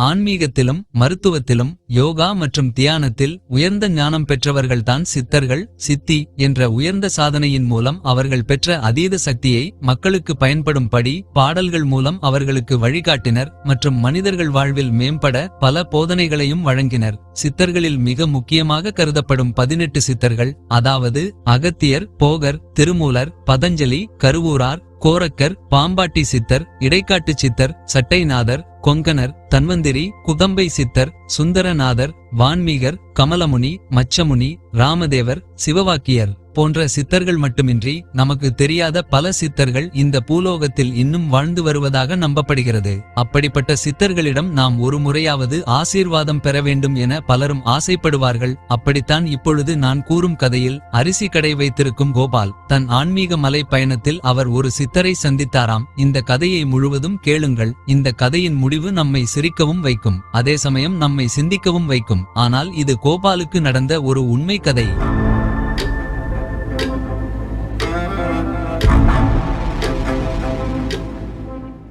ஆன்மீகத்திலும் மருத்துவத்திலும் யோகா மற்றும் தியானத்தில் உயர்ந்த ஞானம் பெற்றவர்கள்தான் சித்தர்கள் சித்தி என்ற உயர்ந்த சாதனையின் மூலம் அவர்கள் பெற்ற அதீத சக்தியை மக்களுக்கு பயன்படும்படி பாடல்கள் மூலம் அவர்களுக்கு வழிகாட்டினர் மற்றும் மனிதர்கள் வாழ்வில் மேம்பட பல போதனைகளையும் வழங்கினர். சித்தர்களில் மிக முக்கியமாக கருதப்படும் பதினெட்டு சித்தர்கள் அதாவது அகத்தியர் போகர் திருமூலர் பதஞ்சலி கருவூரார் கோரக்கர் பாம்பாட்டி சித்தர் இடைக்காட்டு சித்தர் சட்டைநாதர் கொங்கணர் தன்வந்திரி குதம்பை சித்தர் சுந்தரநாதர் வான்மீகர் கமலமுனி மச்சமுனி ராமதேவர் சிவவாக்கியர். போன்ற சித்தர்கள் மட்டுமின்றி நமக்கு தெரியாத பல சித்தர்கள் இந்த பூலோகத்தில் இன்னும் வாழ்ந்து வருவதாக நம்பப்படுகிறது. அப்படிப்பட்ட சித்தர்களிடம் நாம் ஒரு முறையாவது ஆசீர்வாதம் பெற வேண்டும் என பலரும் ஆசைப்படுவார்கள். அப்படித்தான் இப்பொழுது நான் கூறும் கதையில் அரிசி கடை வைத்திருக்கும் கோபால் தன் ஆன்மீக மலை பயணத்தில் அவர் ஒரு சித்தரை சந்தித்தாராம். இந்த கதையை முழுவதும் கேளுங்கள். இந்த கதையின் முடிவு நம்மை சிரிக்கவும் வைக்கும். அதே சமயம் நம்மை சிந்திக்கவும் வைக்கும். ஆனால் இது கோபாலுக்கு நடந்த ஒரு உண்மை கதை.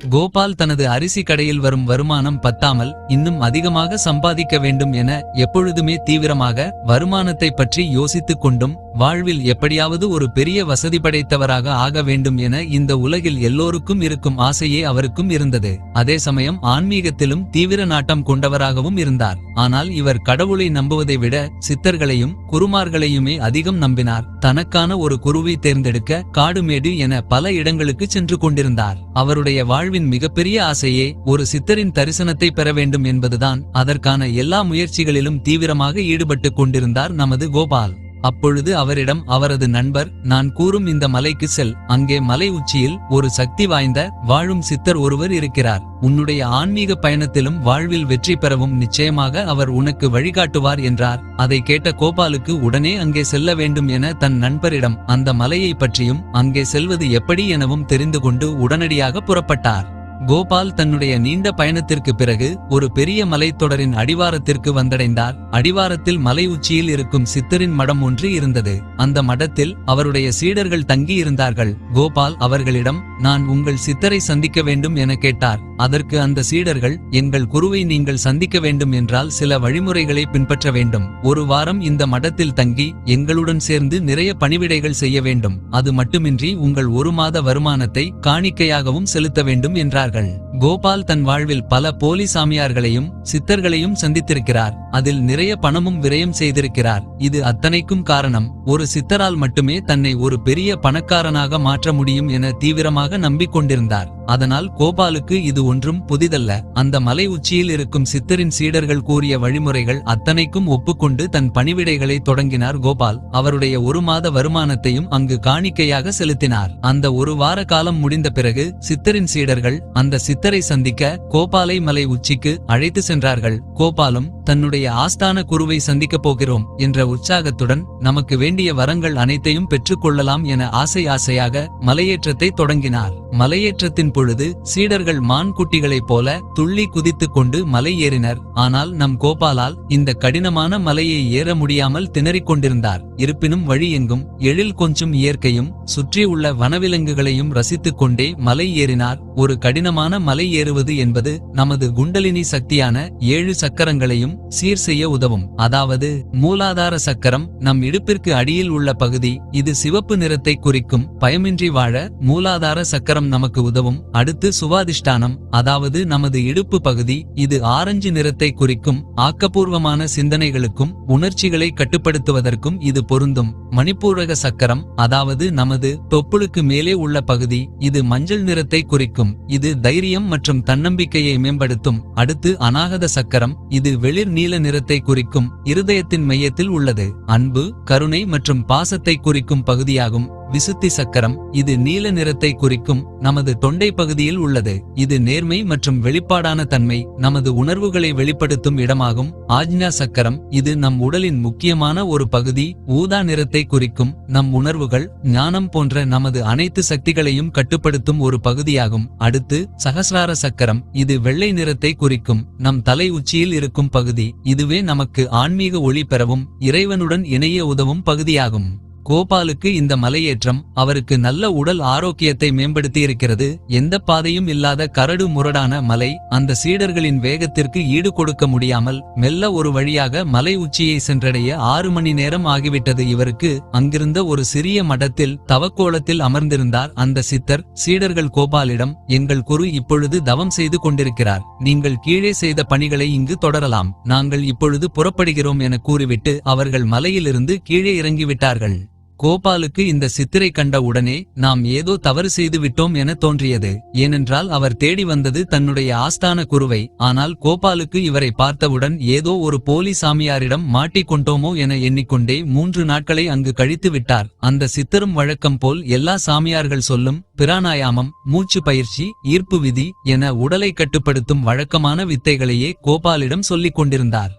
கோபால் தனது அரிசி கடையில் வரும் வருமானம் பத்தாமல் இன்னும் அதிகமாக சம்பாதிக்க வேண்டும் என எப்பொழுதுமே தீவிரமாக வருமானத்தை பற்றி யோசித்துக் கொண்டும் வாழ்வில் எப்படியாவது ஒரு பெரிய வசதி படைத்தவராக ஆக வேண்டும் என இந்த உலகில் எல்லோருக்கும் இருக்கும் ஆசையே அவருக்கும் இருந்தது. அதே சமயம் ஆன்மீகத்திலும் தீவிர நாட்டம் கொண்டவராகவும் இருந்தார். ஆனால் இவர் கடவுளை நம்புவதை விட சித்தர்களையும் குருமார்களையுமே அதிகம் நம்பினார். தனக்கான ஒரு குருவை தேர்ந்தெடுக்க காடுமேடு என பல இடங்களுக்கு சென்று கொண்டிருந்தார். அவருடைய வாழ்வின் மிகப்பெரிய ஆசையே ஒரு சித்தரின் தரிசனத்தை பெற வேண்டும் என்பதுதான். அதற்கான எல்லா முயற்சிகளிலும் தீவிரமாக ஈடுபட்டுக் கொண்டிருந்தார் நமது கோபால். அப்பொழுது அவரிடம் அவரது நண்பர் நான் கூறும் இந்த மலைக்கு செல். அங்கே மலை உச்சியில் ஒரு சக்தி வாய்ந்த வாழும் சித்தர் ஒருவர் இருக்கிறார். உன்னுடைய ஆன்மீக பயணத்திலும் வாழ்வில் வெற்றி பெறவும் நிச்சயமாக அவர் உனக்கு வழிகாட்டுவார் என்றார். அதை கேட்ட கோபாலுக்கு உடனே அங்கே செல்ல வேண்டும் என தன் நண்பரிடம் அந்த மலையை பற்றியும் அங்கே செல்வது எப்படி எனவும் தெரிந்து கொண்டு உடனடியாக புறப்பட்டார். கோபால் தன்னுடைய நீண்ட பயணத்திற்கு பிறகு ஒரு பெரிய மலைத்தொடரின் அடிவாரத்திற்கு வந்தடைந்தார். அடிவாரத்தில் மலை உச்சியில் இருக்கும் சித்தரின் மடம் ஒன்று இருந்தது. அந்த மடத்தில் அவருடைய சீடர்கள் தங்கியிருந்தார்கள். கோபால் அவர்களிடம் நான் உங்கள் சித்தரை சந்திக்க வேண்டும் என கேட்டார். அதற்கு அந்த சீடர்கள் எங்கள் குருவை நீங்கள் சந்திக்க வேண்டும் என்றால் சில வழிமுறைகளை பின்பற்ற வேண்டும். ஒரு வாரம் இந்த மடத்தில் தங்கி எங்களுடன் சேர்ந்து நிறைய பணிவிடைகள் செய்ய வேண்டும். அது மட்டுமின்றி உங்கள் ஒரு மாத வருமானத்தை காணிக்கையாகவும் செலுத்த வேண்டும் என்றார் என்றார்கள் கோபால் தன் வாழ்வில் பல போலி சாமியார்களையும் சித்தர்களையும் சந்தித்திருக்கிறார். அதில் நிறைய பணமும் விரயம் செய்திருக்கிறார். இது அத்தனைக்கும் காரணம் ஒரு சித்தரால் மட்டுமே தன்னை ஒரு பெரிய பணக்காரனாக மாற்ற முடியும் என தீவிரமாக நம்பிக்கொண்டிருந்தார். அதனால் கோபாலுக்கு இது ஒன்றும் புதிதல்ல. அந்த மலை உச்சியில் இருக்கும் சித்தரின் சீடர்கள் கூறிய வழிமுறைகள் அத்தனைக்கும் ஒப்புக்கொண்டு தன் பணிவிடைகளை தொடங்கினார் கோபால். அவருடைய ஒரு மாத வருமானத்தையும் அங்கு காணிக்கையாக செலுத்தினார். அந்த ஒரு வார காலம் முடிந்த பிறகு சித்தரின் சீடர்கள் அந்த சித்தரை சந்திக்க கோபாலை மலை உச்சிக்கு அழைத்து சென்றார்கள். கோபாலும் தன்னுடைய ஆஸ்தான குருவை சந்திக்கப் போகிறோம் என்ற உற்சாகத்துடன் நமக்கு வேண்டிய வரங்கள் அனைத்தையும் பெற்றுக்கொள்ளலாம் என ஆசை ஆசையாக மலையேற்றத்தை தொடங்கினார். மலையேற்றத்தின் பொழுது சீடர்கள் மான் குட்டிகளைப் போல துள்ளி குதித்துக் கொண்டு மலை ஏறினர். ஆனால் நம் கோபாலால் இந்த கடினமான மலையை ஏற முடியாமல் திணறிக் கொண்டிருந்தார். இருப்பினும் வழி எங்கும் எழில் கொஞ்சம் இயற்கையும் சுற்றியுள்ள வனவிலங்குகளையும் ரசித்துக் கொண்டே மலை ஏறினார். ஒரு கடின கடினமான மலை ஏறுவது என்பது நமது குண்டலினி சக்தியான ஏழு சக்கரங்களையும் சீர் செய்ய உதவும். அதாவது மூலாதார சக்கரம் நம் இடுப்பிற்கு அடியில் உள்ள பகுதி இது சிவப்பு நிறத்தை குறிக்கும். பயமின்றி வாழ மூலாதார சக்கரம் நமக்கு உதவும். அடுத்து சுவாதிஷ்டானம். அதாவது நமது இடுப்பு பகுதி இது ஆரஞ்சு நிறத்தை குறிக்கும். ஆக்கப்பூர்வமான சிந்தனைகளுக்கும் உணர்ச்சிகளை கட்டுப்படுத்துவதற்கும் இது பொருந்தும். மணிப்பூரக சக்கரம் அதாவது நமது தொப்புளுக்கு மேலே உள்ள பகுதி இது மஞ்சள் நிறத்தை குறிக்கும். இது தைரியம் மற்றும் தன்னம்பிக்கையை மேம்படுத்தும். அடுத்து அநாகத சக்கரம் இது வெளிர் நீல நிறத்தை குறிக்கும் இருதயத்தின் மையத்தில் உள்ளது. அன்பு கருணை மற்றும் பாசத்தை குறிக்கும் பகுதியாகும். விசுத்தி சக்கரம் இது நீல நிறத்தை குறிக்கும் நமது தொண்டை பகுதியில் உள்ளது. இது நேர்மை மற்றும் வெளிப்பாடான தன்மை நமது உணர்வுகளை வெளிப்படுத்தும் இடமாகும். ஆஜ்ஞா சக்கரம் இது நம் உடலின் முக்கியமான ஒரு பகுதி. ஊதா நிறத்தை குறிக்கும் நம் உணர்வுகள் ஞானம் போன்ற நமது அனைத்து சக்திகளையும் கட்டுப்படுத்தும் ஒரு பகுதியாகும். அடுத்து சகசிரார சக்கரம் இது வெள்ளை நிறத்தை குறிக்கும் நம் தலை உச்சியில் இருக்கும் பகுதி. இதுவே நமக்கு ஆன்மீக ஒளி பெறவும் இறைவனுடன் இணைய உதவும் பகுதியாகும். கோபாலுக்கு இந்த மலையேற்றம் அவருக்கு நல்ல உடல் ஆரோக்கியத்தை மேம்படுத்தியிருக்கிறது. எந்த பாதையும் இல்லாத கரடு முரடான மலை அந்த சீடர்களின் வேகத்திற்கு ஈடு கொடுக்க முடியாமல் மெல்ல ஒரு வழியாக மலை உச்சியை சென்றடைய ஆறு மணி நேரம் ஆகிவிட்டது. இவருக்கு அங்கிருந்த ஒரு சிறிய மடத்தில் தவக்கோலத்தில் அமர்ந்திருந்தார். அந்த சித்தர் சீடர்கள் கோபாலிடம் எங்கள் குரு இப்பொழுது தவம் செய்து கொண்டிருக்கிறார். நீங்கள் கீழே செய்த பணிகளை இங்கு தொடரலாம். நாங்கள் இப்பொழுது புறப்படுகிறோம் என கூறிவிட்டு அவர்கள் மலையிலிருந்து கீழே இறங்கிவிட்டார்கள். கோபாலுக்கு இந்த சித்திரை கண்ட உடனே நாம் ஏதோ தவறு செய்து விட்டோம் என தோன்றியது. ஏனென்றால் அவர் தேடி வந்தது தன்னுடைய ஆஸ்தான குருவை. ஆனால் கோபாலுக்கு இவரை பார்த்தவுடன் ஏதோ ஒரு போலி சாமியாரிடம் மாட்டிக்கொண்டோமோ என எண்ணிக்கொண்டே மூன்று நாட்களை அங்கு கழித்து விட்டார். அந்த சித்தரும் வழக்கம் போல் எல்லா சாமியார்கள் சொல்லும் பிராணாயாமம் மூச்சு பயிற்சி ஈர்ப்பு விதி என உடலை கட்டுப்படுத்தும் வழக்கமான வித்தைகளையே கோபாலிடம் சொல்லிக் கொண்டிருந்தார்.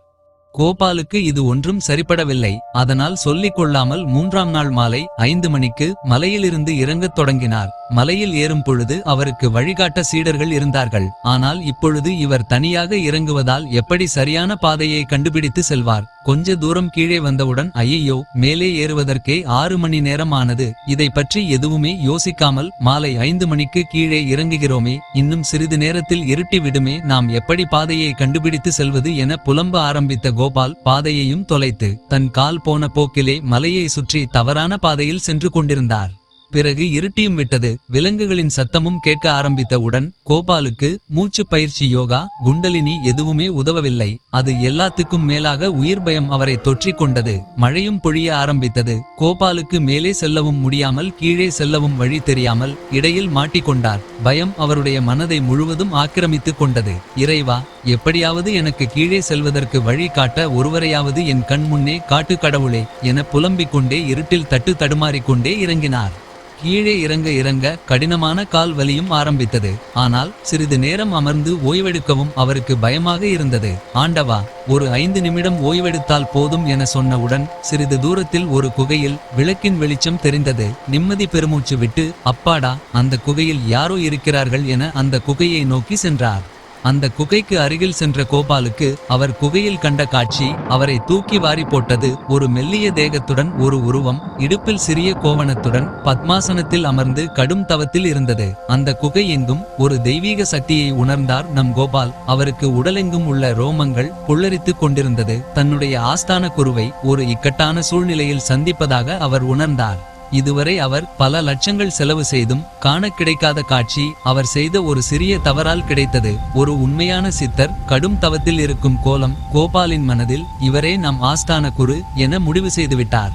கோபாலுக்கு இது ஒன்றும் சரிப்படவில்லை. அதனால் சொல்லிக் கொள்ளாமல் மூன்றாம் நாள் மாலை ஐந்து மணிக்கு மலையிலிருந்து இறங்கத் தொடங்கினார். மலையில் ஏறும் பொழுது அவருக்கு வழிகாட்ட சீடர்கள் இருந்தார்கள். ஆனால் இப்பொழுது இவர் தனியாக இறங்குவதால் எப்படி சரியான பாதையை கண்டுபிடித்து செல்வார்? கொஞ்ச தூரம் கீழே வந்தவுடன் ஐயையோ மேலே ஏறுவதற்கே ஆறு மணி நேரம் ஆனது இதை பற்றி எதுவுமே யோசிக்காமல் மாலை ஐந்து மணிக்கு கீழே இறங்குகிறோமே. இன்னும் சிறிது நேரத்தில் இருட்டி விடுமே நாம் எப்படி பாதையை கண்டுபிடித்து செல்வது என புலம்ப ஆரம்பித்த கோபால் பாதையையும் தொலைத்து தன் கால் போன போக்கிலே மலையை சுற்றி தவறான பாதையில் சென்று கொண்டிருந்தார். பிறகு இருட்டியும் விட்டது. விலங்குகளின் சத்தமும் கேட்க ஆரம்பித்தவுடன் கோபாலுக்கு மூச்சு பயிற்சி யோகா குண்டலினி எதுவுமே உதவவில்லை. அது எல்லாத்துக்கும் மேலாக உயிர் பயம் அவரை தொற்றிக் கொண்டது. மழையும் பொழிய ஆரம்பித்தது. கோபாலுக்கு மேலே செல்லவும் முடியாமல் கீழே செல்லவும் வழி தெரியாமல் இடையில் மாட்டிக்கொண்டார் பயம் அவருடைய மனதை முழுவதும் ஆக்கிரமித்துக் கொண்டது. இறைவா எப்படியாவது எனக்கு கீழே செல்வதற்கு வழி காட்ட ஒருவரையாவது என் கண் முன்னே காட்டு கடவுளே என புலம்பிக் கொண்டே இருட்டில் தட்டு தடுமாறிக்கொண்டே இறங்கினார். கீழே இறங்க இறங்க கடினமான கால் வலியும் ஆரம்பித்தது. ஆனால் சிறிது நேரம் அமர்ந்து ஓய்வெடுக்கவும் அவருக்கு பயமாக இருந்தது. ஆண்டவா ஒரு ஐந்து நிமிடம் ஓய்வெடுத்தால் போதும் என சொன்னவுடன் சிறிது தூரத்தில் ஒரு குகையில் விளக்கின் வெளிச்சம் தெரிந்தது. நிம்மதி பெருமூச்சு விட்டு அப்பாடா அந்த குகையில் யாரோ இருக்கிறார்கள் என அந்த குகையை நோக்கி சென்றார். அந்த குகைக்கு அருகில் சென்ற கோபாலுக்கு அவர் குகையில் கண்ட காட்சி அவரை தூக்கி வாரி போட்டது ஒரு மெல்லிய தேகத்துடன் ஒரு உருவம் இடுப்பில் சிறிய கோவணத்துடன் பத்மாசனத்தில் அமர்ந்து கடும் தவத்தில் இருந்தது. அந்த குகை எங்கும் ஒரு தெய்வீக சக்தியை உணர்ந்தார் நம் கோபால். அவருக்கு உடலெங்கும் உள்ள ரோமங்கள் புல்லரித்துக் கொண்டிருந்தது. தன்னுடைய ஆஸ்தான குருவை ஒரு இக்கட்டான சூழ்நிலையில் சந்திப்பதாக அவர் உணர்ந்தார். இதுவரை அவர் பல லட்சங்கள் செலவு செய்தும் காண கிடைக்காத காட்சி அவர் செய்த ஒரு சிறிய தவறால் கிடைத்தது. ஒரு உண்மையான சித்தர் கடும் தவத்தில் இருக்கும் கோலம் கோபாலின் மனதில் இவரே நம் ஆஸ்தான குரு என முடிவு செய்துவிட்டார்.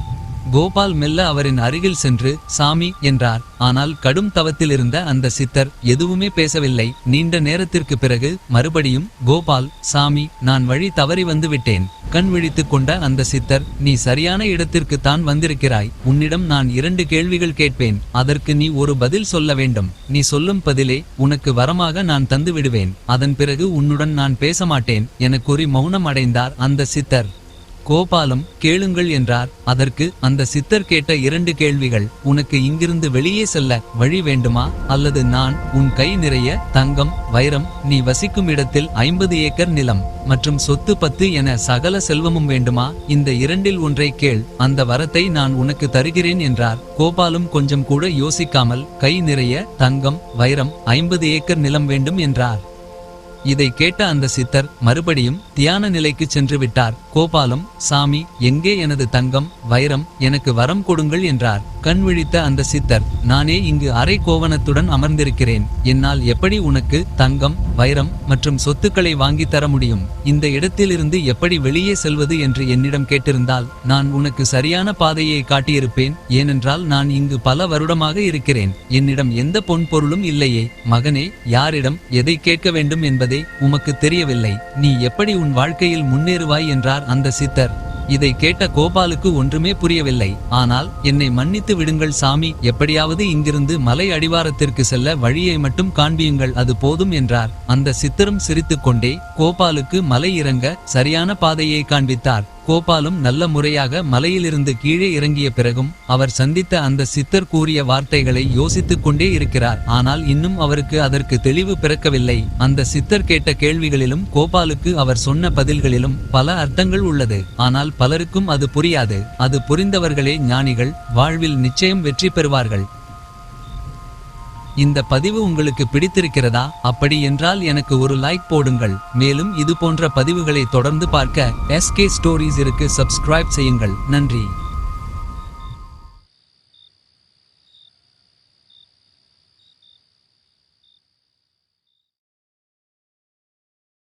கோபால் மெல்ல அவரின் அருகில் சென்று சாமி என்றார். ஆனால் கடும் தவத்தில் இருந்த அந்த சித்தர் எதுவுமே பேசவில்லை. நீண்ட நேரத்திற்கு பிறகு மறுபடியும் கோபால் சாமி நான் வழி தவறி வந்து விட்டேன் கண் விழித்துக் கொண்ட அந்த சித்தர் நீ சரியான இடத்திற்கு தான் வந்திருக்கிறாய். உன்னிடம் நான் இரண்டு கேள்விகள் கேட்பேன். அதற்கு நீ ஒரு பதில் சொல்ல வேண்டும். நீ சொல்லும் பதிலே உனக்கு வரமாக நான் தந்து விடுவேன் அதன் பிறகு உன்னுடன் நான் பேச மாட்டேன். என கூறி மௌனம் அடைந்தார் அந்த சித்தர். கோபாலம் கேளுங்கள் என்றார். அதற்கு அந்த சித்தர் கேட்ட இரண்டு கேள்விகள் உனக்கு இங்கிருந்து வெளியே செல்ல வழி வேண்டுமா? அல்லது நான் உன் கை நிறைய தங்கம் வைரம் நீ வசிக்கும் இடத்தில் ஐம்பது ஏக்கர் நிலம் மற்றும் சொத்து பத்து என சகல செல்வமும் வேண்டுமா? இந்த இரண்டில் ஒன்றை கேள் அந்த வரத்தை நான் உனக்கு தருகிறேன் என்றார். கோபாலும் கொஞ்சம் கூட யோசிக்காமல் கை நிறைய தங்கம் வைரம் ஐம்பது ஏக்கர் நிலம் வேண்டும் என்றார். இதை கேட்ட அந்த சித்தர் மறுபடியும் தியான நிலைக்கு சென்று விட்டார். கோபாலம் சாமி எங்கே எனது தங்கம் வைரம் எனக்கு வரம் கொடுங்கள் என்றார். கண் விழித்த அந்த சித்தர் நானே இங்கு அரை கோவணத்துடன் அமர்ந்திருக்கிறேன். என்னால் எப்படி உனக்கு தங்கம் வைரம் மற்றும் சொத்துக்களை வாங்கி தர முடியும்? இந்த இடத்திலிருந்து எப்படி வெளியே செல்வது என்று என்னிடம் கேட்டிருந்தால் நான் உனக்கு சரியான பாதையை காட்டியிருப்பேன். ஏனென்றால் நான் இங்கு பல வருடமாக இருக்கிறேன். என்னிடம் எந்த பொன் பொருளும் இல்லையே. மகனே யாரிடம் எதை கேட்க வேண்டும் என்பதே உமக்கு தெரியவில்லை. நீ எப்படி உன் வாழ்க்கையில் முன்னேறுவாய்? என்றார் அந்த சித்தர். இதை கேட்ட கோபாலுக்கு ஒன்றுமே புரியவில்லை. ஆனால் என்னை மன்னித்து விடுங்கள் சாமி. எப்படியாவது இங்கிருந்து மலை அடிவாரத்திற்கு செல்ல வழியை மட்டும் காண்பியுங்கள் அது போதும் என்றார். அந்த சித்தரும் சிரித்துக்கொண்டே கோபாலுக்கு மலை இறங்க சரியான பாதையை காண்பித்தார். கோபாலும் நல்ல முறையாக மலையிலிருந்து கீழே இறங்கிய பிறகும் அவர் சந்தித்த அந்த சித்தர் கூறிய வார்த்தைகளை யோசித்துக் கொண்டே இருக்கிறார். ஆனால் இன்னும் அவருக்கு அதற்கு தெளிவு பிறக்கவில்லை. அந்த சித்தர் கேட்ட கேள்விகளிலும் கோபாலுக்கு அவர் சொன்ன பதில்களிலும் பல அர்த்தங்கள் உள்ளது. ஆனால் பலருக்கும் அது புரியாது. அது புரிந்தவர்களே ஞானிகள். வாழ்வில் நிச்சயம் வெற்றி பெறுவார்கள். இந்த பதிவு உங்களுக்கு பிடித்திருக்கிறதா? அப்படி என்றால் எனக்கு ஒரு லைக் போடுங்கள். மேலும் இது போன்ற பதிவுகளை தொடர்ந்து பார்க்க எஸ்கே ஸ்டோரிஸ் இருக்கு சப்ஸ்கிரைப் செய்யுங்கள். நன்றி.